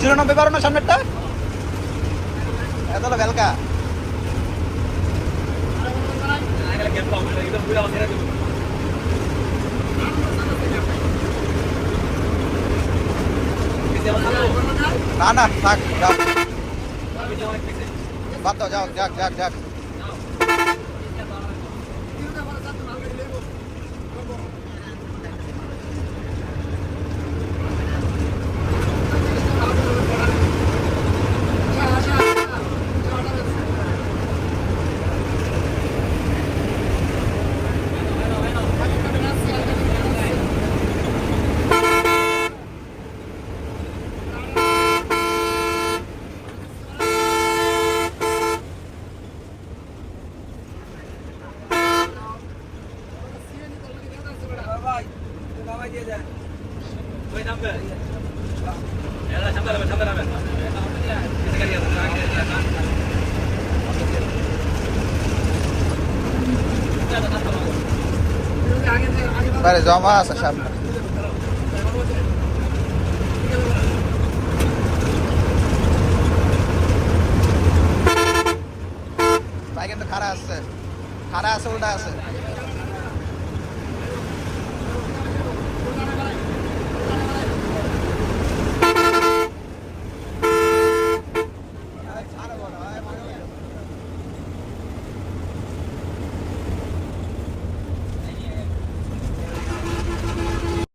চুরানব্বই বারো না সামনেরটা এত ভেলকা না না থাক যাও। বাদ দাও যাও যাক যাক যাক। বাইরে জমা আছে সামনে। ভাই কিন্তু খারা আছে। খারা আছে উল্টা আছে।